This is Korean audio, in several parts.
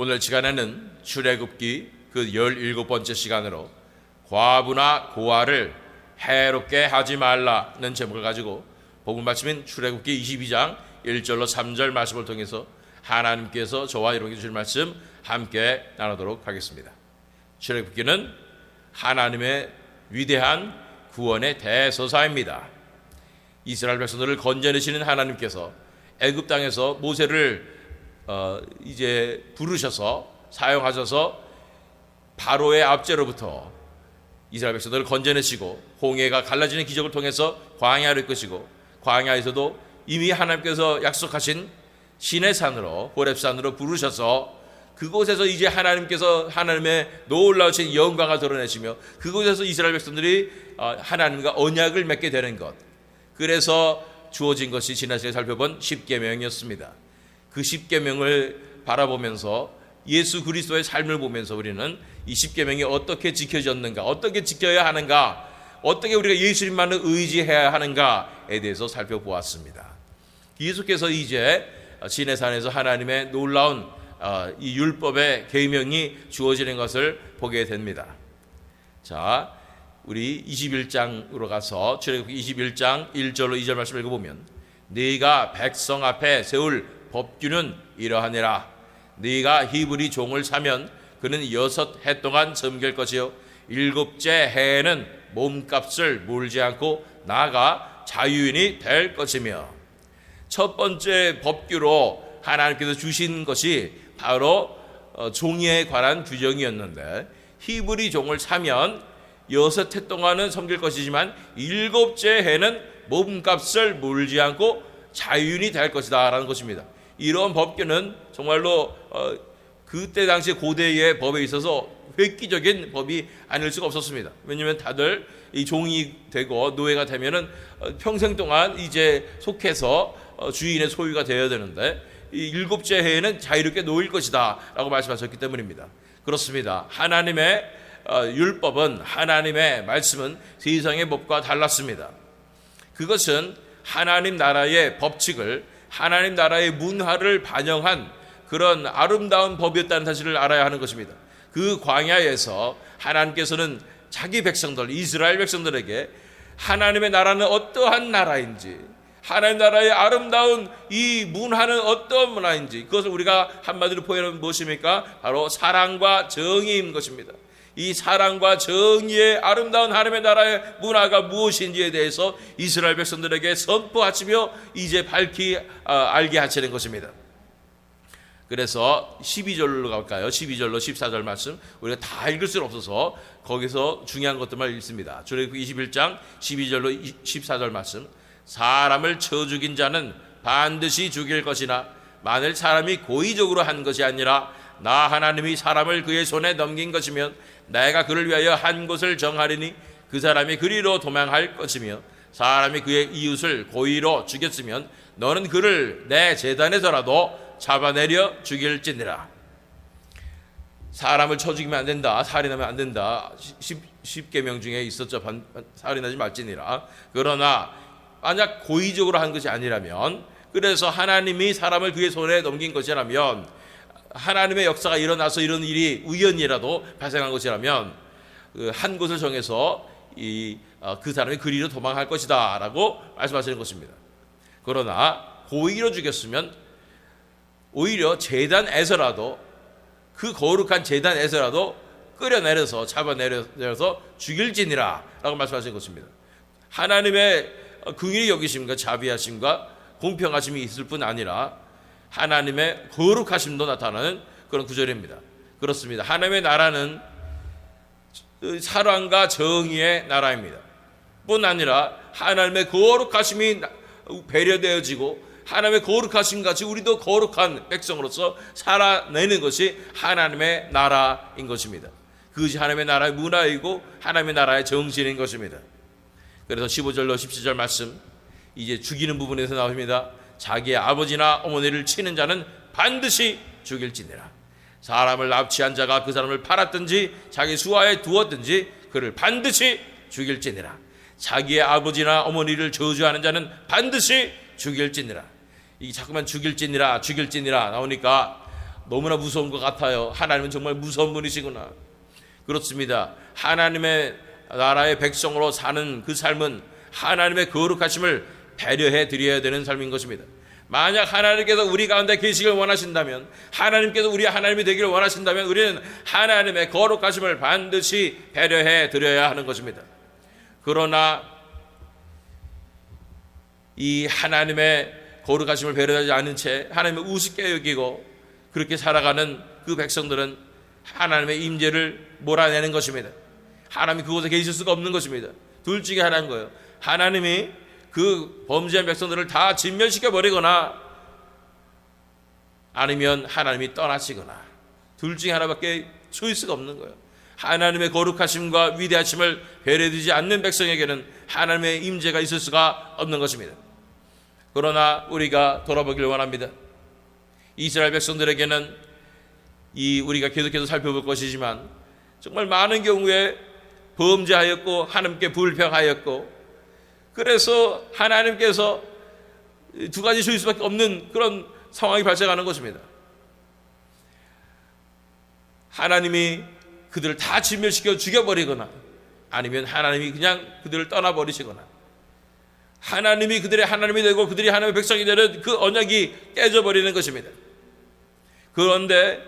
오늘 시간에는 출애굽기 그 17번째 시간으로 과부나 고아를 해롭게 하지 말라는 제목을 가지고 복음 말씀인 출애굽기 22장 1절로 3절 말씀을 통해서 하나님께서 저와 여러분께 주실 말씀 함께 나누도록 하겠습니다. 출애굽기는 하나님의 위대한 구원의 대서사입니다. 이스라엘 백성들을 건져내시는 하나님께서 애굽 땅에서 모세를 어, 이제 부르셔서 사용하셔서 바로의 압제로부터 이스라엘 백성들을 건져내시고 홍해가 갈라지는 기적을 통해서 광야를 이끄시고 광야에서도 이미 하나님께서 약속하신 신의 산으로 호렙산으로 부르셔서 그곳에서 이제 하나님께서 하나님의 놀라우신 영광을 드러내시며 그곳에서 이스라엘 백성들이 어, 하나님과 언약을 맺게 되는 것 그래서 주어진 것이 지난 시간에 살펴본 십계명이었습니다. 그 십계명을 바라보면서 예수 그리스도의 삶을 보면서 우리는 이 십계명이 어떻게 지켜졌는가, 어떻게 지켜야 하는가, 어떻게 우리가 예수님만을 의지해야 하는가에 대해서 살펴보았습니다. 예수께서 이제 시내산에서 하나님의 놀라운 어, 이 율법의 계명이 주어지는 것을 보게 됩니다. 자, 우리 21장으로 가서 출애굽기 21장 1절로 2절 말씀을 읽어보면 네가 백성 앞에 세울 법규는 이러하니라. 네가 히브리 종을 사면 그는 여섯 해 동안 섬길 것이요. 일곱째 해에는 몸값을 물지 않고 나가 자유인이 될 것이며. 첫 번째 법규로 하나님께서 주신 것이 바로 어, 종에 관한 규정이었는데 히브리 종을 사면 여섯 해 동안은 섬길 것이지만 일곱째 해는 몸값을 물지 않고 자유인이 될 것이다 라는 것입니다. 이런 법규는 정말로 어, 그때 당시 고대의 법에 있어서 획기적인 법이 아닐 수가 없었습니다. 왜냐하면 다들 이 종이 되고 노예가 되면은 어, 평생 동안 이제 속해서 어, 주인의 소유가 되어야 되는데 이 일곱째 해에는 자유롭게 놓일 것이다라고 말씀하셨기 때문입니다. 그렇습니다. 하나님의 어, 율법은 하나님의 말씀은 세상의 법과 달랐습니다. 그것은 하나님 나라의 법칙을 하나님 나라의 문화를 반영한 그런 아름다운 법이었다는 사실을 알아야 하는 것입니다. 그 광야에서 하나님께서는 자기 백성들 이스라엘 백성들에게 하나님의 나라는 어떠한 나라인지 하나님 나라의 아름다운 이 문화는 어떤 문화인지 그것을 우리가 한마디로 표현하면 무엇입니까? 바로 사랑과 정의인 것입니다. 이 사랑과 정의의 아름다운 하나님의 나라의 문화가 무엇인지에 대해서 이스라엘 백성들에게 선포하시며 이제 밝히 어, 알게 하시는 것입니다. 그래서 12절로 갈까요? 12절로 14절 말씀 우리가 다 읽을 수는 없어서 거기서 중요한 것들만 읽습니다. 출애굽 21장 12절로 14절 말씀 사람을 쳐 죽인 자는 반드시 죽일 것이나 만일 사람이 고의적으로 한 것이 아니라 나 하나님이 사람을 그의 손에 넘긴 것이면 내가 그를 위하여 한 곳을 정하리니 그 사람이 그리로 도망할 것이며 사람이 그의 이웃을 고의로 죽였으면 너는 그를 내 재단에서라도 잡아내려 죽일지니라. 사람을 쳐 죽이면 안 된다. 살인하면 안 된다. 십계명 중에 있었죠. 살인하지 말지니라. 그러나 만약 고의적으로 한 것이 아니라면 그래서 하나님이 사람을 그의 손에 넘긴 것이라면 하나님의 역사가 일어나서 이런 일이 우연이라도 발생한 것이라면 그한 곳을 정해서 어, 사람이 그리로 도망할 것이다 라고 말씀하시는 것입니다. 그러나 고의로 죽였으면 오히려 재단에서라도 그 거룩한 재단에서라도 끌어내려서 잡아내려서 죽일지니라 라고 말씀하신 것입니다. 하나님의 긍휼히 여기심과 자비하심과 공평하심이 있을 뿐 아니라 하나님의 거룩하심도 나타나는 그런 구절입니다. 그렇습니다. 하나님의 나라는 사랑과 정의의 나라입니다. 뿐 아니라 하나님의 거룩하심이 배려되어지고 하나님의 거룩하심 같이 우리도 거룩한 백성으로서 살아내는 것이 하나님의 나라인 것입니다. 그것이 하나님의 나라의 문화이고 하나님의 나라의 정신인 것입니다. 그래서 15절로 17절 말씀 이제 죽이는 부분에서 나옵니다. 자기의 아버지나 어머니를 치는 자는 반드시 죽일지니라. 사람을 납치한 자가 그 사람을 팔았든지 자기 수하에 두었든지 그를 반드시 죽일지니라. 자기의 아버지나 어머니를 저주하는 자는 반드시 죽일지니라. 이 자꾸만 죽일지니라 죽일지니라 나오니까 너무나 무서운 것 같아요. 하나님은 정말 무서운 분이시구나. 그렇습니다. 하나님의 나라의 백성으로 사는 그 삶은 하나님의 거룩하심을 배려해 드려야 되는 삶인 것입니다. 만약 하나님께서 우리 가운데 계시길 원하신다면 하나님께서 우리 하나님이 되기를 원하신다면 우리는 하나님의 거룩하심을 반드시 배려해 드려야 하는 것입니다. 그러나 이 하나님의 거룩하심을 배려하지 않은 채 하나님을 우습게 여기고 그렇게 살아가는 그 백성들은 하나님의 임재를 몰아내는 것입니다. 하나님이 그곳에 계실 수가 없는 것입니다. 둘 중에 하나인 거예요. 하나님이 그 범죄한 백성들을 다 진멸시켜 버리거나 아니면 하나님이 떠나시거나 둘 중에 하나밖에 초이스가 없는 거예요. 하나님의 거룩하심과 위대하심을 배려되지 않는 백성에게는 하나님의 임재가 있을 수가 없는 것입니다. 그러나 우리가 돌아보길 원합니다. 이스라엘 백성들에게는 이 우리가 계속해서 살펴볼 것이지만 정말 많은 경우에 범죄하였고 하나님께 불평하였고 그래서 하나님께서 두 가지 주일 수밖에 없는 그런 상황이 발생하는 것입니다. 하나님이 그들을 다 진멸시켜 죽여버리거나 아니면 하나님이 그냥 그들을 떠나버리시거나 하나님이 그들의 하나님이 되고 그들이 하나님의 백성이 되는 그 언약이 깨져버리는 것입니다. 그런데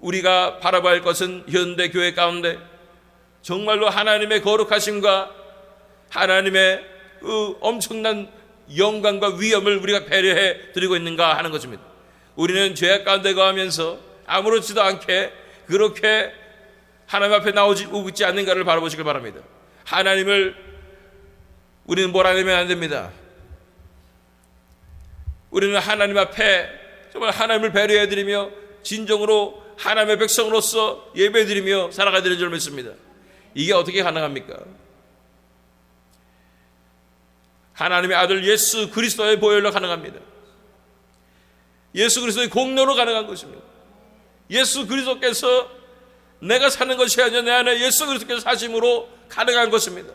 우리가 바라봐야 할 것은 현대 교회 가운데 정말로 하나님의 거룩하심과 하나님의 그 엄청난 영광과 위엄을 우리가 배려해 드리고 있는가 하는 것입니다. 우리는 죄악 가운데 거하면서 아무렇지도 않게 그렇게 하나님 앞에 나오지 오고 있지 않는가를 바라보시길 바랍니다. 하나님을 우리는 몰아내면 안 됩니다. 우리는 하나님 앞에 정말 하나님을 배려해 드리며 진정으로 하나님의 백성으로서 예배 드리며 살아가야 되는 줄 믿습니다. 이게 어떻게 가능합니까? 하나님의 아들 예수 그리스도의 보혈로 가능합니다. 예수 그리스도의 공로로 가능한 것입니다. 예수 그리스도께서 내가 사는 것이 아니라 내 안에 예수 그리스도께서 사심으로 가능한 것입니다.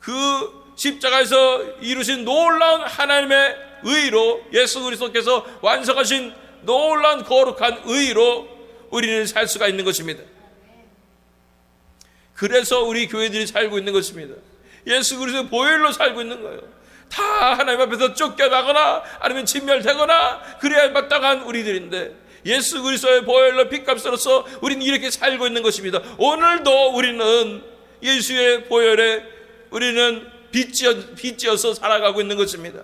그 십자가에서 이루신 놀라운 하나님의 의로 예수 그리스도께서 완성하신 놀라운 거룩한 의로 우리는 살 수가 있는 것입니다. 그래서 우리 교회들이 살고 있는 것입니다. 예수 그리스도의 보혈로 살고 있는 거예요. 다 하나님 앞에서 쫓겨나거나 아니면 진멸되거나 그래야 마땅한 우리들인데 예수 그리스도의 보혈로 핏값으로서 우리는 이렇게 살고 있는 것입니다. 오늘도 우리는 예수의 보혈에 우리는 빚지어, 빚지어서 살아가고 있는 것입니다.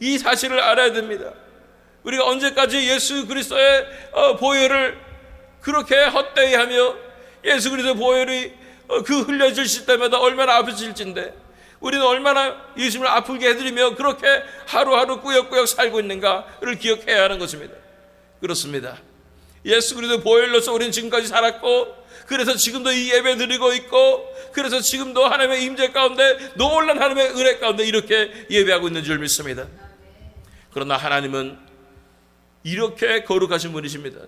이 사실을 알아야 됩니다. 우리가 언제까지 예수 그리스도의 어, 보혈을 그렇게 헛되이 하며 예수 그리스도의 보혈이 어, 그 흘려질 때마다 얼마나 아프실진데 우리는 얼마나 예수님을 아프게 해드리며 그렇게 하루하루 꾸역꾸역 살고 있는가를 기억해야 하는 것입니다. 그렇습니다. 예수 그리스도 보혈로서 우리는 지금까지 살았고 그래서 지금도 이 예배 드리고 있고 그래서 지금도 하나님의 임재 가운데 놀란 하나님의 은혜 가운데 이렇게 예배하고 있는 줄 믿습니다. 그러나 하나님은 이렇게 거룩하신 분이십니다.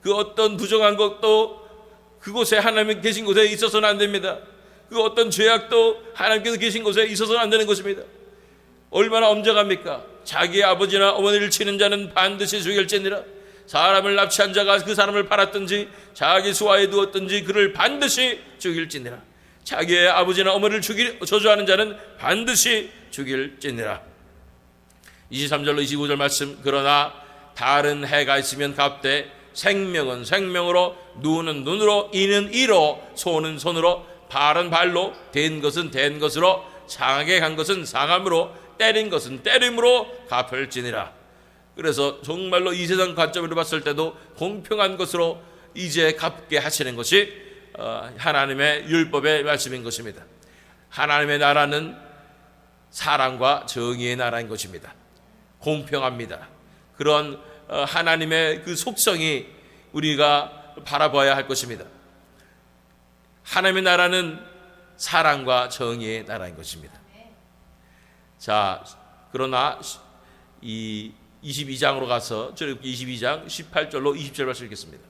그 어떤 부정한 것도 그곳에 하나님 계신 곳에 있어서는 안 됩니다. 그 어떤 죄악도 하나님께서 계신 곳에 있어서는 안 되는 것입니다. 얼마나 엄정합니까? 자기의 아버지나 어머니를 치는 자는 반드시 죽일지니라. 사람을 납치한 자가 그 사람을 팔았든지 자기 수하에 두었든지 그를 반드시 죽일지니라. 자기의 아버지나 어머니를 죽일, 저주하는 자는 반드시 죽일지니라. 23절로 25절 말씀 그러나 다른 해가 있으면 갑되 생명은 생명으로 눈은 눈으로 이는 이로 손은 손으로 발은 발로 된 것은 된 것으로 상하게 간 것은 상함으로 때린 것은 때림으로 갚을지니라. 그래서 정말로 이 세상 관점으로 봤을 때도 공평한 것으로 이제 갚게 하시는 것이 어, 하나님의 율법의 말씀인 것입니다. 하나님의 나라는 사랑과 정의의 나라인 것입니다. 공평합니다. 그런 어, 하나님의 그 속성이 우리가 바라봐야 할 것입니다. 하나님의 나라는 사랑과 정의의 나라인 것입니다. 자, 그러나 이 22장으로 가서 22장 18절로 20절 말씀 읽겠습니다.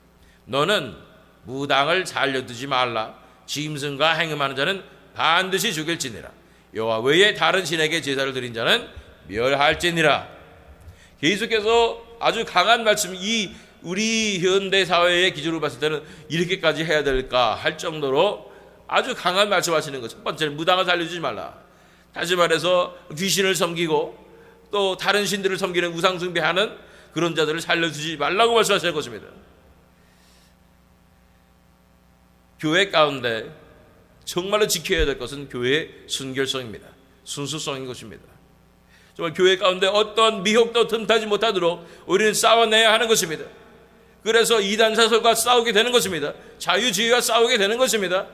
너는 무당을 살려두지 말라. 짐승과 행음하는 자는 반드시 죽일지니라. 여호와 외에 다른 신에게 제사를 드린 자는 멸할지니라. 계속해서 아주 강한 말씀 이 우리 현대 사회의 기준으로 봤을 때는 이렇게까지 해야 될까 할 정도로 아주 강한 말씀하시는 거. 첫 번째는 무당을 살려주지 말라. 다시 말해서 귀신을 섬기고 또 다른 신들을 섬기는 우상 숭배하는 그런 자들을 살려주지 말라고 말씀하시는 것입니다. 교회 가운데 정말로 지켜야 될 것은 교회의 순결성입니다. 순수성인 것입니다. 정말 교회 가운데 어떤 미혹도 틈타지 못하도록 우리는 싸워내야 하는 것입니다. 그래서 이단 사설과 싸우게 되는 것입니다. 자유주의와 싸우게 되는 것입니다.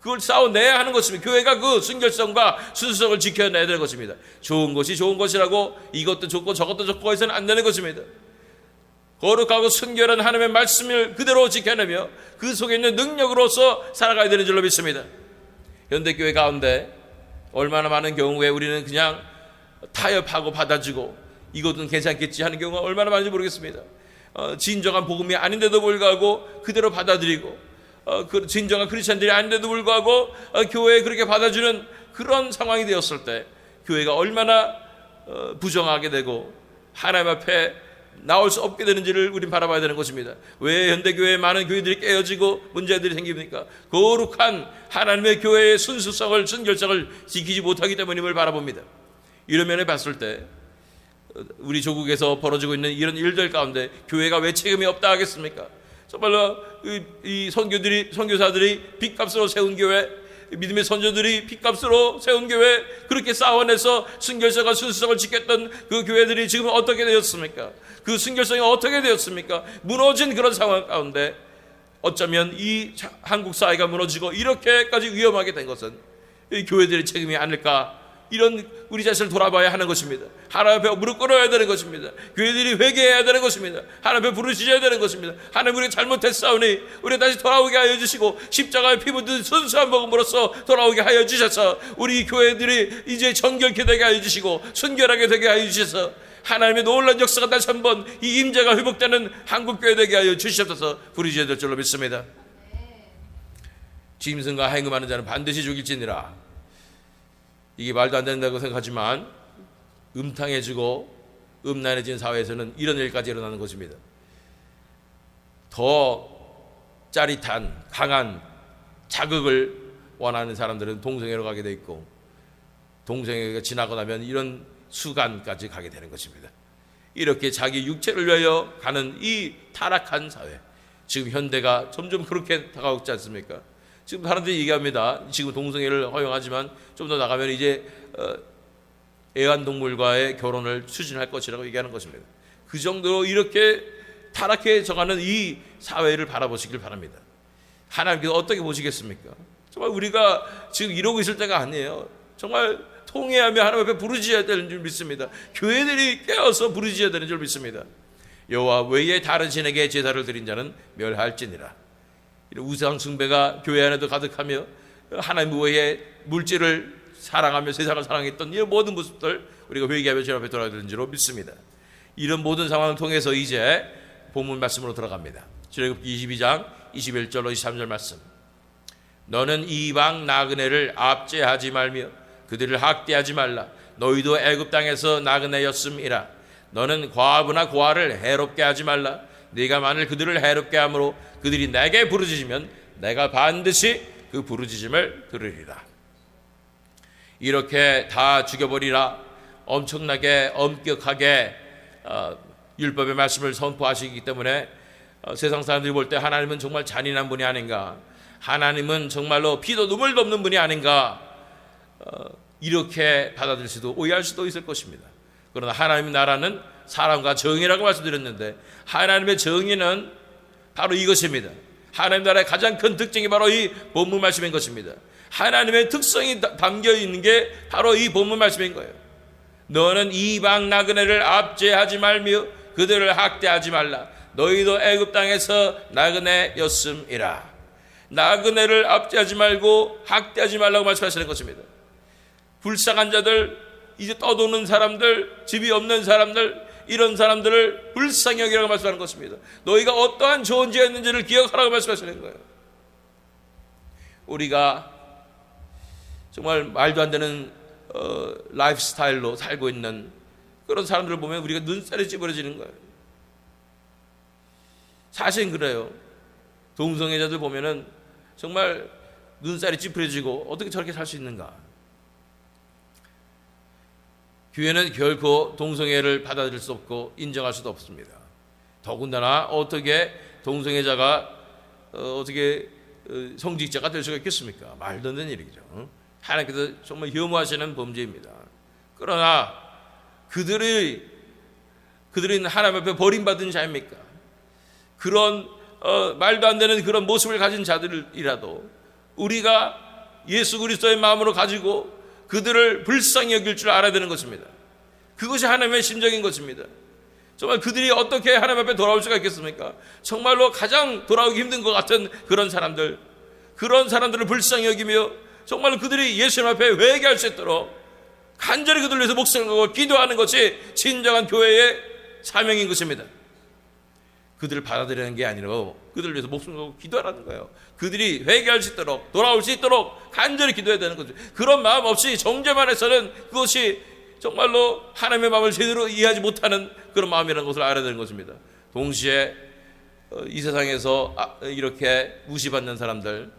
그걸 싸워내야 하는 것입니다. 교회가 그 순결성과 순수성을 지켜내야 되는 것입니다. 좋은 것이 좋은 것이라고 이것도 좋고 저것도 좋고 해서는 안 되는 것입니다. 거룩하고 순결한 하나님의 말씀을 그대로 지켜내며 그 속에 있는 능력으로서 살아가야 되는 줄로 믿습니다. 현대교회 가운데 얼마나 많은 경우에 우리는 그냥 타협하고 받아주고 이것은 괜찮겠지 하는 경우가 얼마나 많은지 모르겠습니다. 어, 진정한 복음이 아닌데도 불구하고 그대로 받아들이고 어, 그 진정한 크리스천들이 아닌데도 불구하고 어, 교회에 그렇게 받아주는 그런 상황이 되었을 때 교회가 얼마나 어, 부정하게 되고 하나님 앞에 나올 수 없게 되는지를 우린 바라봐야 되는 것입니다. 왜 현대교회 많은 교회들이 깨어지고 문제들이 생깁니까? 거룩한 하나님의 교회의 순수성을 순결성을 지키지 못하기 때문임을 바라봅니다. 이런 면에 봤을 때 우리 조국에서 벌어지고 있는 이런 일들 가운데 교회가 왜 책임이 없다 하겠습니까? 정말로 이, 이 선교들이 선교사들이 빚값으로 세운 교회 믿음의 선조들이 빚값으로 세운 교회 그렇게 싸워내서 순결성과 순수성을 지켰던 그 교회들이 지금 어떻게 되었습니까? 그 순결성이 어떻게 되었습니까? 무너진 그런 상황 가운데 어쩌면 이 한국 사회가 무너지고 이렇게까지 위험하게 된 것은 이 교회들의 책임이 아닐까 이런 우리 자신을 돌아봐야 하는 것입니다. 하나님 앞에 무릎 꿇어야 되는 것입니다. 교회들이 회개해야 되는 것입니다. 하나님 앞에 부르짖어야 되는 것입니다. 하나님 우리가 잘못했사오니 우리 다시 돌아오게 하여 주시고 십자가의 피 묻은 순수한 복음으로서 돌아오게 하여 주셔서 우리 교회들이 이제 정결케 되게 하여 주시고 순결하게 되게 하여 주셔서 하나님의 놀란 역사가 다시 한번 이 임재가 회복되는 한국 교회 되게 하여 주시옵소서 부르짖어야 될 줄로 믿습니다. 짐승과 행음하는 자는 반드시 죽일지니라. 이게 말도 안 된다고 생각하지만 음탕해지고 음란해진 사회에서는 이런 일까지 일어나는 것입니다. 더 짜릿한 강한 자극을 원하는 사람들은 동성애로 가게 돼 있고 동성애가 지나고 나면 이런 수간까지 가게 되는 것입니다. 이렇게 자기 육체를 위하여 가는 이 타락한 사회. 지금 현대가 점점 그렇게 다가오고 있지 않습니까? 지금 사람들이 얘기합니다. 지금 동성애를 허용하지만 좀 더 나가면 이제 어, 애완동물과의 결혼을 추진할 것이라고 얘기하는 것입니다. 그 정도로 이렇게 타락해져가는 이 사회를 바라보시길 바랍니다. 하나님께서 어떻게 보시겠습니까? 정말 우리가 지금 이러고 있을 때가 아니에요. 정말 통회하며 하나님 앞에 부르짖어야 되는 줄 믿습니다. 교회들이 깨어서 부르짖어야 되는 줄 믿습니다. 여호와 외에 다른 신에게 제사를 드린 자는 멸할지니라. 우상 숭배가 교회 안에도 가득하며 하나님 외에 물질을 사랑하며 세상을 사랑했던 이런 모든 모습들 우리가 회개하며 주 앞에 돌아야 되는 줄로 믿습니다. 이런 모든 상황을 통해서 이제 본문 말씀으로 들어갑니다. 출애굽기 22장 21절로 23절 말씀. 너는 이방 나그네를 압제하지 말며 그들을 학대하지 말라. 너희도 애굽 땅에서 나그네였음이라. 너는 과부나 고아를 해롭게 하지 말라. 네가 만일 그들을 해롭게 함으로 그들이 내게 부르짖으면 내가 반드시 그 부르짖음을 들으리라. 이렇게 다 죽여버리라. 엄청나게 엄격하게 어, 율법의 말씀을 선포하시기 때문에 어, 세상 사람들이 볼 때 하나님은 정말 잔인한 분이 아닌가. 하나님은 정말로 피도 눈물도 없는 분이 아닌가. 어, 이렇게 받아들일 수도 오해할 수도 있을 것입니다. 그러나 하나님 나라는 사람과 정의라고 말씀드렸는데 하나님의 정의는 바로 이것입니다. 하나님 나라의 가장 큰 특징이 바로 이 본문 말씀인 것입니다. 하나님의 특성이 담겨 있는 게 바로 이 본문 말씀인 거예요. 너는 이방 나그네를 압제하지 말며 그들을 학대하지 말라. 너희도 애굽 땅에서 나그네였음이라. 나그네를 압제하지 말고 학대하지 말라고 말씀하시는 것입니다. 불쌍한 자들, 이제 떠도는 사람들, 집이 없는 사람들, 이런 사람들을 불쌍히 여기라고 말씀하는 것입니다. 너희가 어떠한 존재였는지를 기억하라고 말씀하시는 거예요. 우리가 정말 말도 안 되는 어, 라이프 스타일로 살고 있는 그런 사람들을 보면 우리가 눈살이 찌푸려지는 거예요. 사실은 그래요. 동성애자들 보면은 정말 눈살이 찌푸려지고 어떻게 저렇게 살 수 있는가? 교회는 결코 동성애를 받아들일 수 없고 인정할 수도 없습니다. 더군다나 어떻게 동성애자가 어, 어떻게 어, 성직자가 될 수가 있겠습니까? 말도 안 되는 일이죠. 어? 하나님께서 정말 혐오하시는 범죄입니다. 그러나 그들이 그들은 하나님 앞에 버림받은 자입니까? 그런 어, 말도 안 되는 그런 모습을 가진 자들이라도 우리가 예수 그리스도의 마음으로 가지고 그들을 불쌍히 여길 줄 알아야 되는 것입니다. 그것이 하나님의 심정인 것입니다. 정말 그들이 어떻게 하나님 앞에 돌아올 수가 있겠습니까? 정말로 가장 돌아오기 힘든 것 같은 그런 사람들, 그런 사람들을 불쌍히 여기며 정말 그들이 예수님 앞에 회개할 수 있도록 간절히 그들 위해서 목숨을 걸고 기도하는 것이 진정한 교회의 사명인 것입니다. 그들을 받아들이는 게 아니라 그들을 위해서 목숨을 걸고 기도하라는 거예요. 그들이 회개할 수 있도록 돌아올 수 있도록 간절히 기도해야 되는 거죠. 그런 마음 없이 정죄만 해서는 그것이 정말로 하나님의 마음을 제대로 이해하지 못하는 그런 마음이라는 것을 알아야 되는 것입니다. 동시에 어, 이 세상에서 아, 이렇게 무시받는 사람들,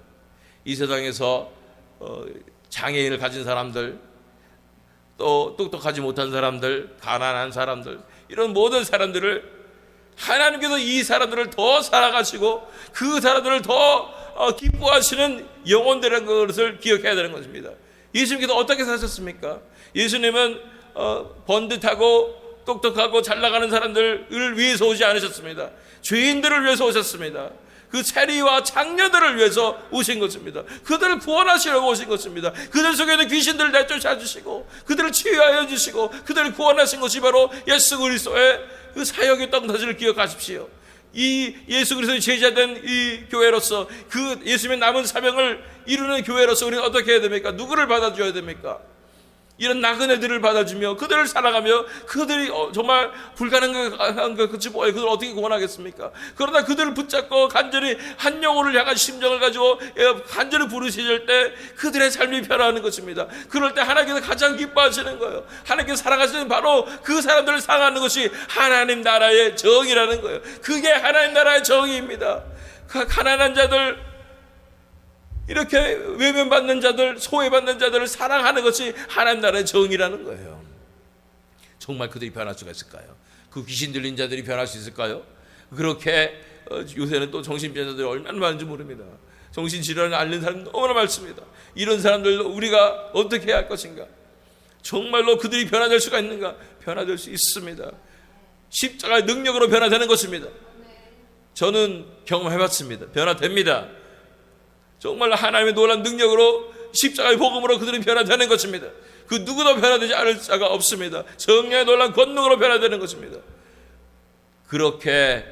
이 세상에서 어, 장애인을 가진 사람들, 또 똑똑하지 못한 사람들, 가난한 사람들, 이런 모든 사람들을 하나님께서 이 사람들을 더 사랑하시고 그 사람들을 더 어, 기뻐하시는 영혼들이라는 것을 기억해야 되는 것입니다. 예수님께서 어떻게 사셨습니까? 예수님은 어, 번듯하고 똑똑하고 잘 나가는 사람들을 위해서 오지 않으셨습니다. 죄인들을 위해서 오셨습니다. 그 세리와 장녀들을 위해서 오신 것입니다. 그들을 구원하시려고 오신 것입니다. 그들 속에 있는 귀신들을 내쫓아 주시고 그들을 치유하여 주시고 그들을 구원하신 것이 바로 예수 그리스도의 그 사역이었던 사실을 기억하십시오. 이 예수 그리스도의 제자 된 이 교회로서 그 예수님의 남은 사명을 이루는 교회로서 우리는 어떻게 해야 됩니까? 누구를 받아줘야 됩니까? 이런 나그네들을 받아주며 그들을 사랑하며 그들이 어, 정말 불가능한 것 그치 뭐예요? 그들 어떻게 구원하겠습니까? 그러나 그들을 붙잡고 간절히 한 영혼을 향한 심정을 가지고 예, 간절히 부르실 때 그들의 삶이 변화하는 것입니다. 그럴 때 하나님께서 가장 기뻐하시는 거예요. 하나님께서 사랑하시는 바로 그 사람들을 사랑하는 것이 하나님 나라의 정이라는 거예요. 그게 하나님 나라의 정의입니다. 그 가난한 자들 이렇게 외면받는 자들, 소외받는 자들을 사랑하는 것이 하나님 나라의 정의라는 거예요. 정말 그들이 변할 수가 있을까요? 그 귀신 들린 자들이 변할 수 있을까요? 그렇게 어, 요새는 또 정신병자들이 얼마나 많은지 모릅니다. 정신질환을 앓는 사람 너무나 많습니다. 이런 사람들 우리가 어떻게 해야 할 것인가? 정말로 그들이 변화될 수가 있는가? 변화될 수 있습니다. 십자가의 능력으로 변화되는 것입니다. 저는 경험해봤습니다. 변화됩니다. 정말 하나님의 놀란 능력으로 십자가의 복음으로 그들은 변화되는 것입니다. 그 누구도 변화되지 않을 자가 없습니다. 정령의 놀란 권능으로 변화되는 것입니다. 그렇게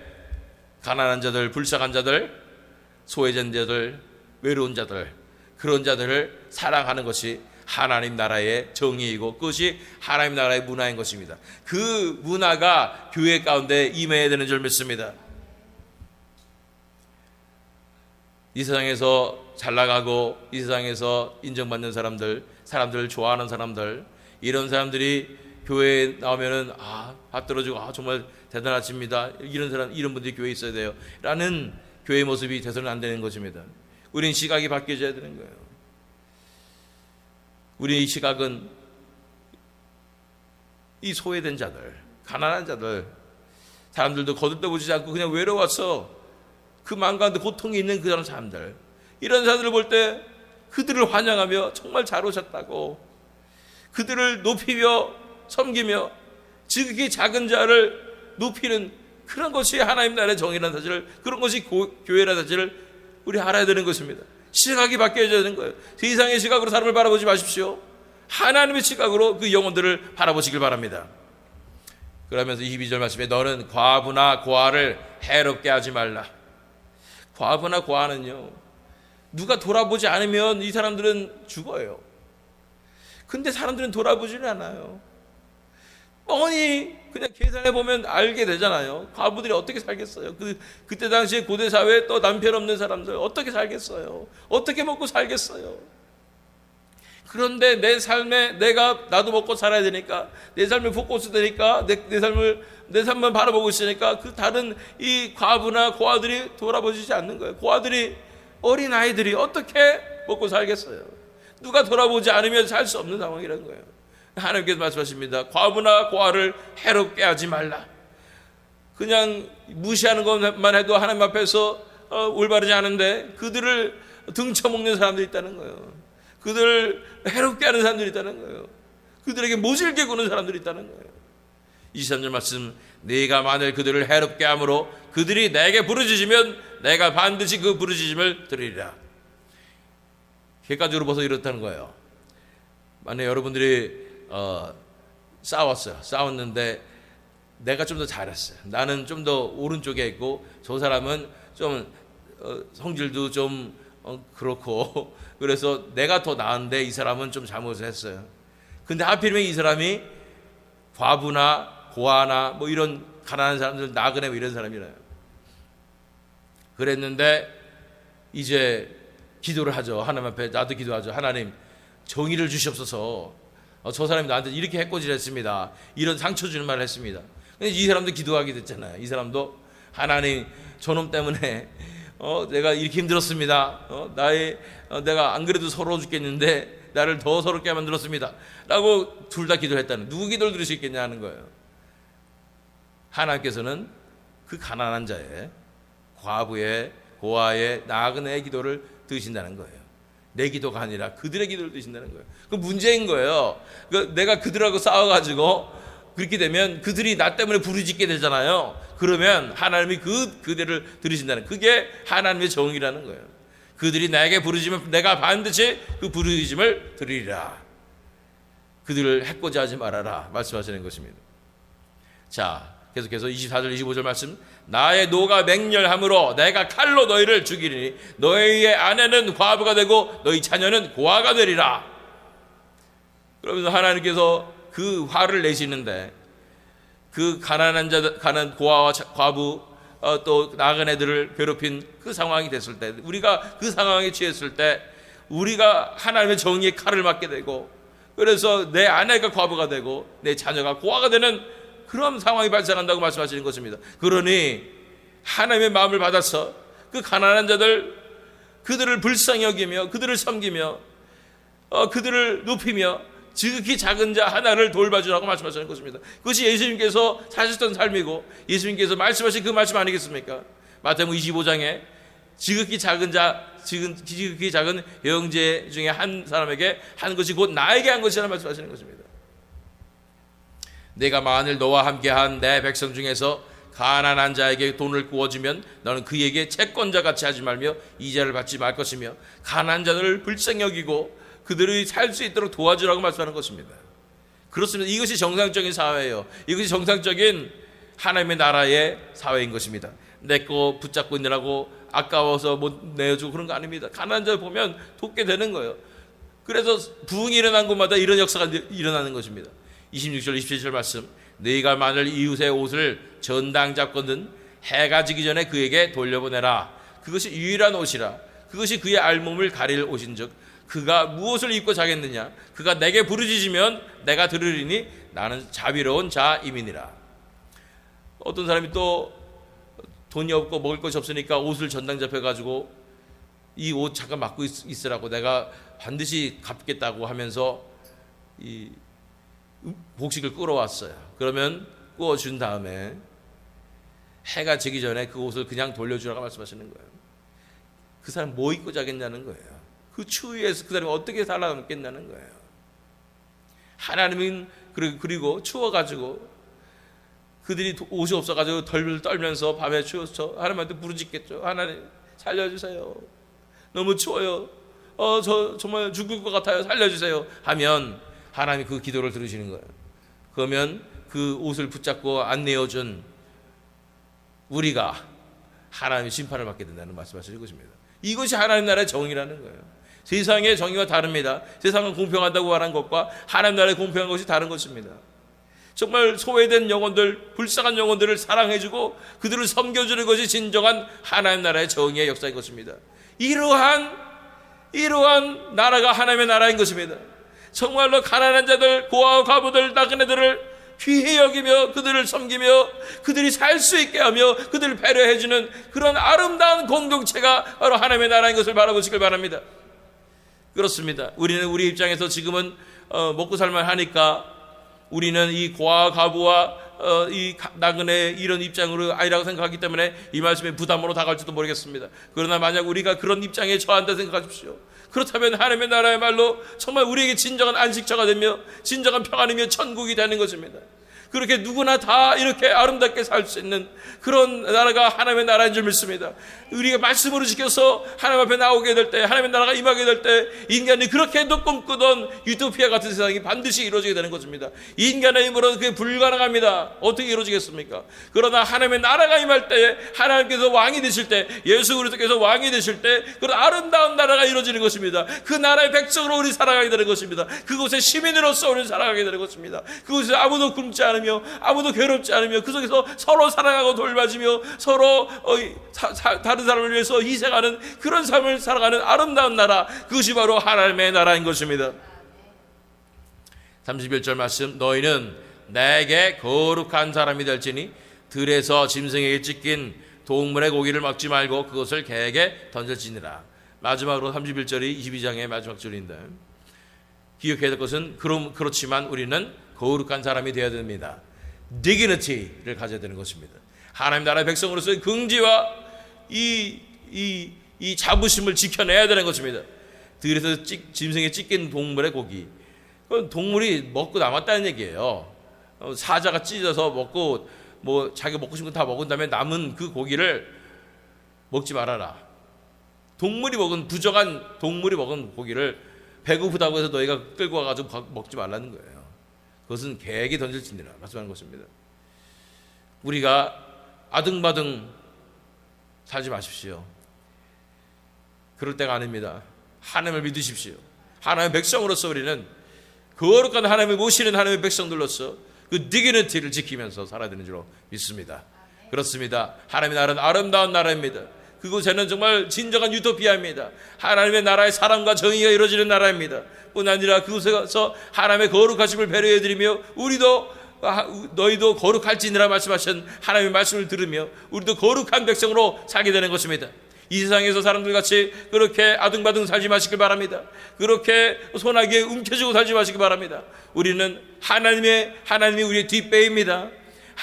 가난한 자들, 불쌍한 자들, 소외된 자들, 외로운 자들, 그런 자들을 사랑하는 것이 하나님 나라의 정의이고 그것이 하나님 나라의 문화인 것입니다. 그 문화가 교회 가운데 임해야 되는 줄 믿습니다. 이 세상에서 잘 나가고 이 세상에서 인정받는 사람들, 사람들을 좋아하는 사람들, 이런 사람들이 교회에 나오면은 아, 받들어주고 아, 정말 대단하십니다. 이런 사람, 이런 분들이 교회에 있어야 돼요. 라는 교회 모습이 돼서는 안 되는 것입니다. 우리는 시각이 바뀌어져야 되는 거예요. 우리의 시각은 이 소외된 자들, 가난한 자들, 사람들도 거들떠보지 않고 그냥 외로워서 그 마음 가운데 고통이 있는 그런 사람들 이런 사람들을 볼 때 그들을 환영하며 정말 잘 오셨다고 그들을 높이며 섬기며 지극히 작은 자를 높이는 그런 것이 하나님 나라의 정의라는 사실을 그런 것이 고, 교회라는 사실을 우리 알아야 되는 것입니다. 시각이 바뀌어야 되는 거예요. 세상의 시각으로 사람을 바라보지 마십시오. 하나님의 시각으로 그 영혼들을 바라보시길 바랍니다. 그러면서 22절 말씀에 너는 과부나 고아를 해롭게 하지 말라. 과부나 고아는요. 누가 돌아보지 않으면 이 사람들은 죽어요. 근데 사람들은 돌아보지는 않아요. 뻔히 그냥 계산해 보면 알게 되잖아요. 과부들이 어떻게 살겠어요? 그 그때 당시에 고대 사회에 또 남편 없는 사람들 어떻게 살겠어요? 어떻게 먹고 살겠어요? 그런데 내 삶에 내가 나도 먹고 살아야 되니까 내 삶을 포커스 되니까 내, 내 삶을 내 삶만 바라보고 있으니까 그 다른 이 과부나 고아들이 돌아보지 않는 거예요. 고아들이 어린 아이들이 어떻게 먹고 살겠어요? 누가 돌아보지 않으면 살 수 없는 상황이라는 거예요. 하나님께서 말씀하십니다. 과부나 고아를 해롭게 하지 말라. 그냥 무시하는 것만 해도 하나님 앞에서 어, 올바르지 않은데 그들을 등쳐먹는 사람들이 있다는 거예요. 그들을 해롭게 하는 사람들이 있다는 거예요. 그들에게 모질게 구는 사람들이 있다는 거예요. 23절 말씀 네가 만일 그들을 해롭게 함으로 그들이 내게 부르짖으면 내가 반드시 그 부르짖음을 들으리라. 객관적으로 봐서 이렇다는 거예요. 만약 여러분들이 어, 싸웠어요. 싸웠는데 내가 좀 더 잘했어요. 나는 좀 더 오른쪽에 있고 저 사람은 좀 어, 성질도 좀 어, 그렇고 그래서 내가 더 나은데 이 사람은 좀 잘못을 했어요. 근데 하필이면 이 사람이 과부나 고아나 뭐 이런 가난한 사람들 나그네 뭐 이런 사람이라요. 그랬는데 이제 기도를 하죠. 하나님 앞에 나도 기도하죠. 하나님 정의를 주시옵소서. 어, 저 사람이 나한테 이렇게 해코지했습니다. 이런 상처 주는 말을 했습니다. 근데 이 사람도 기도하게 됐잖아요. 이 사람도 하나님 저놈 때문에 어, 내가 이렇게 힘들었습니다. 어, 나의 어, 내가 안 그래도 서러워 죽겠는데 나를 더 서럽게 만들었습니다. 라고 둘 다 기도했다는 누구 기도를 들을 수 있겠냐 하는 거예요. 하나님께서는 그 가난한 자의 과부의 고아의 나그네의 기도를 들으신다는 거예요. 내 기도가 아니라 그들의 기도를 드신다는 거예요. 그 문제인 거예요. 그 내가 그들하고 싸워가지고 그렇게 되면 그들이 나 때문에 부르짖게 되잖아요. 그러면 하나님이 그 그들을 들으신다는 그게 하나님의 정의라는 거예요. 그들이 나에게 부르짖으면 내가 반드시 그 부르짖음을 들으리라. 그들을 해코지 하지 말아라 말씀하시는 것입니다. 자, 계속해서 24절 25절 말씀 나의 노가 맹렬함으로 내가 칼로 너희를 죽이리니 너희의 아내는 과부가 되고 너희 자녀는 고아가 되리라. 그러면서 하나님께서 그 화를 내시는데 그 가난한 자 가난 고아와 과부 어, 또 나간 애들을 괴롭힌 그 상황이 됐을 때 우리가 그 상황에 취했을 때 우리가 하나님의 정의의 칼을 맞게 되고 그래서 내 아내가 과부가 되고 내 자녀가 고아가 되는 그런 상황이 발생한다고 말씀하시는 것입니다. 그러니 하나님의 마음을 받아서 그 가난한 자들 그들을 불쌍히 여기며 그들을 섬기며 어, 그들을 높이며 지극히 작은 자 하나를 돌봐주라고 말씀하시는 것입니다. 그것이 예수님께서 사셨던 삶이고 예수님께서 말씀하신 그 말씀 아니겠습니까? 마태복음 25장에 지극히 작은 자, 지극히 작은 형제 중에 한 사람에게 한 것이 곧 나에게 한 것이라 말씀하시는 것입니다. 내가 만일 너와 함께한 내 백성 중에서 가난한 자에게 돈을 구워주면 너는 그에게 채권자 같이 하지 말며 이자를 받지 말 것이며 가난한 자들을 불쌍히 여기고 그들이 살 수 있도록 도와주라고 말씀하는 것입니다. 그렇습니다. 이것이 정상적인 사회예요. 이것이 정상적인 하나님의 나라의 사회인 것입니다. 내 거 붙잡고 있느라고 아까워서 못 내어주고 그런 거 아닙니다. 가난한 자 보면 돕게 되는 거예요. 그래서 부흥이 일어난 곳마다 이런 역사가 일어나는 것입니다. 26절 27절 말씀 너희가 만일 이웃의 옷을 전당 잡거든 해가 지기 전에 그에게 돌려보내라 그것이 유일한 옷이라 그것이 그의 알몸을 가릴 옷인즉 그가 무엇을 입고 자겠느냐 그가 내게 부르짖으면 내가 들으리니 나는 자비로운 자임이니라 어떤 사람이 또 돈이 없고 먹을 것이 없으니까 옷을 전당 잡혀 가지고 이 옷 잠깐 맡고 있, 있으라고 내가 반드시 갚겠다고 하면서 이 복식을 끌어왔어요. 그러면 구워준 다음에 해가 지기 전에 그 옷을 그냥 돌려주라고 말씀하시는 거예요. 그 사람 뭐 입고 자겠냐는 거예요. 그 추위에서 그 사람이 어떻게 살아남겠냐는 거예요. 하나님은 그리고 추워가지고 그들이 옷이 없어가지고 덜 떨면서 밤에 추워서 하나님한테 부르짖겠죠. 하나님 살려주세요. 너무 추워요. 어, 저 정말 죽을 것 같아요. 살려주세요. 하면 하나님이 그 기도를 들으시는 거예요. 그러면 그 옷을 붙잡고 안 내어준 우리가 하나님의 심판을 받게 된다는 말씀하시는 것입니다. 이것이 하나님 나라의 정의라는 거예요. 세상의 정의와 다릅니다. 세상은 공평하다고 말한 것과 하나님 나라의 공평한 것이 다른 것입니다. 정말 소외된 영혼들, 불쌍한 영혼들을 사랑해주고 그들을 섬겨주는 것이 진정한 하나님 나라의 정의의 역사인 것입니다. 이러한 이러한 나라가 하나님의 나라인 것입니다. 정말로 가난한 자들, 고아와 과부들, 나그네들을 귀히 여기며 그들을 섬기며 그들이 살 수 있게 하며 그들을 배려해주는 그런 아름다운 공동체가 바로 하나님의 나라인 것을 바라보시길 바랍니다. 그렇습니다. 우리는 우리 입장에서 지금은 어, 먹고 살만 하니까 우리는 이 고아 가부와 어, 이 가- 나그네 이런 입장으로 아니라고 생각하기 때문에 이 말씀에 부담으로 다가올지도 모르겠습니다. 그러나 만약 우리가 그런 입장에 처한다 생각하십시오. 그렇다면 하나님의 나라의 말로 정말 우리에게 진정한 안식처가 되며 진정한 평안이며 천국이 되는 것입니다. 그렇게 누구나 다 이렇게 아름답게 살 수 있는 그런 나라가 하나님의 나라인 줄 믿습니다. 우리가 말씀으로 지켜서 하나님 앞에 나오게 될 때, 하나님의 나라가 임하게 될 때, 인간이 그렇게도 꿈꾸던 유토피아 같은 세상이 반드시 이루어지게 되는 것입니다. 인간의 힘으로는 그게 불가능합니다. 어떻게 이루어지겠습니까? 그러나 하나님의 나라가 임할 때, 하나님께서 왕이 되실 때, 예수 그리스도께서 왕이 되실 때, 그런 아름다운 나라가 이루어지는 것입니다. 그 나라의 백성으로 우리 살아가게 되는 것입니다. 그곳의 시민으로서 우리 살아가게 되는 것입니다. 그곳에 아무도 굶지 않으며, 아무도 괴롭지 않으며, 그 속에서 서로 사랑하고 돌봐주며, 서로 어, 다른 사람을 위해서 희생하는 그런 삶을 살아가는 아름다운 나라, 그것이 바로 하나님의 나라인 것입니다. 31절 말씀 너희는 내게 거룩한 사람이 될지니 들에서 짐승에게 찢긴 동물의 고기를 먹지 말고 그것을 개에게 던져지니라 마지막으로 31절이 22장의 마지막 절인데 기억해야 될 것은 그럼 그렇지만 우리는 거룩한 사람이 되어야 됩니다. dignity를 가져야 되는 것입니다. 하나님 나라의 백성으로서의 긍지와 이, 이, 이 자부심을 지켜내야 되는 것입니다. 들에서 찢, 짐승에 찢긴 동물의 고기. 그건 동물이 먹고 남았다는 얘기예요. 어, 사자가 찢어서 먹고 뭐 자기 먹고 싶은 거 다 먹은 다음에 남은 그 고기를 먹지 말아라. 동물이 먹은 부정한 동물이 먹은 고기를 배고프다고 해서 너희가 끌고 와가지고 거- 먹지 말라는 거예요. 그것은 개에게 던질지니라 말씀하는 것입니다. 우리가 아등바등 살지 마십시오. 그럴 때가 아닙니다. 하나님을 믿으십시오. 하나님의 백성으로서 우리는 거룩한 하나님을 모시는 하나님의 백성들로서 그 디그니티를 지키면서 살아야 되는 줄로 믿습니다. 그렇습니다. 하나님의 나라는 아름다운 나라입니다. 그곳에는 정말 진정한 유토피아입니다. 하나님의 나라의 사랑과 정의가 이루어지는 나라입니다. 뿐 아니라 그곳에서 하나님의 거룩하심을 배려해 드리며 우리도 아, 너희도 거룩할지니라 말씀하신 하나님의 말씀을 들으며 우리도 거룩한 백성으로 살게 되는 것입니다. 이 세상에서 사람들 같이 그렇게 아등바등 살지 마시길 바랍니다. 그렇게 소나기에 움켜쥐고 살지 마시기 바랍니다. 우리는 하나님의 하나님이 우리의 뒷배입니다.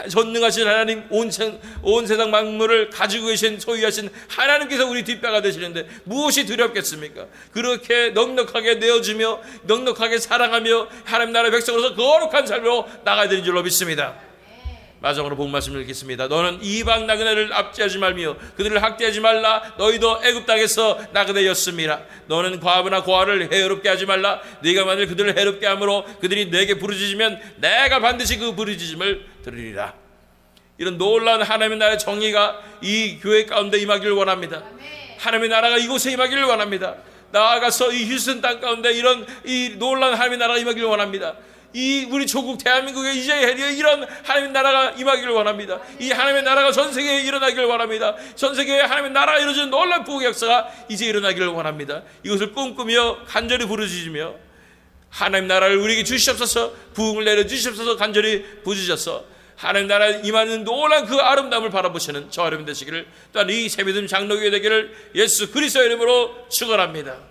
전능하신 하나님 온, 세, 온 세상 만물을 가지고 계신 소유하신 하나님께서 우리 뒷배가 되시는데 무엇이 두렵겠습니까? 그렇게 넉넉하게 내어주며 넉넉하게 사랑하며 하나님 나라의 백성으로서 거룩한 삶으로 나가야 되는 줄로 믿습니다. 마지막으로 본 말씀을 읽겠습니다. 너는 이방 나그네를 압제하지 말며 그들을 학대하지 말라. 너희도 애굽 땅에서 나그네였습니다. 너는 과부나 고아를 해롭게 하지 말라. 네가 만일 그들을 해롭게 함으로 그들이 내게 부르짖으면 내가 반드시 그 부르짖음을 들으리라. 이런 놀라운 하나님의 나라의 정의가 이 교회 가운데 임하기를 원합니다. 하나님의 나라가 이곳에 임하기를 원합니다. 나아가서 이 휴스턴 땅 가운데 이런 이 놀라운 하나님의 나라가 임하기를 원합니다. 이 우리 조국 대한민국에 이제 이런 하나님의 나라가 임하기를 원합니다. 이 하나님의 나라가 전 세계에 일어나기를 원합니다. 전 세계에 하나님의 나라가 이루어지는 놀라운 부흥의 역사가 이제 일어나기를 원합니다. 이것을 꿈꾸며 간절히 부르짖으며 하나님 나라를 우리에게 주시옵소서 부흥을 내려 주시옵소서 간절히 부르짖어서 하나님 나라에 임하는 놀란 그 아름다움을 바라보시는 저 여러분 되시기를 또한 이 새믿음 장로교회 되기를 예수 그리스도의 이름으로 축원합니다.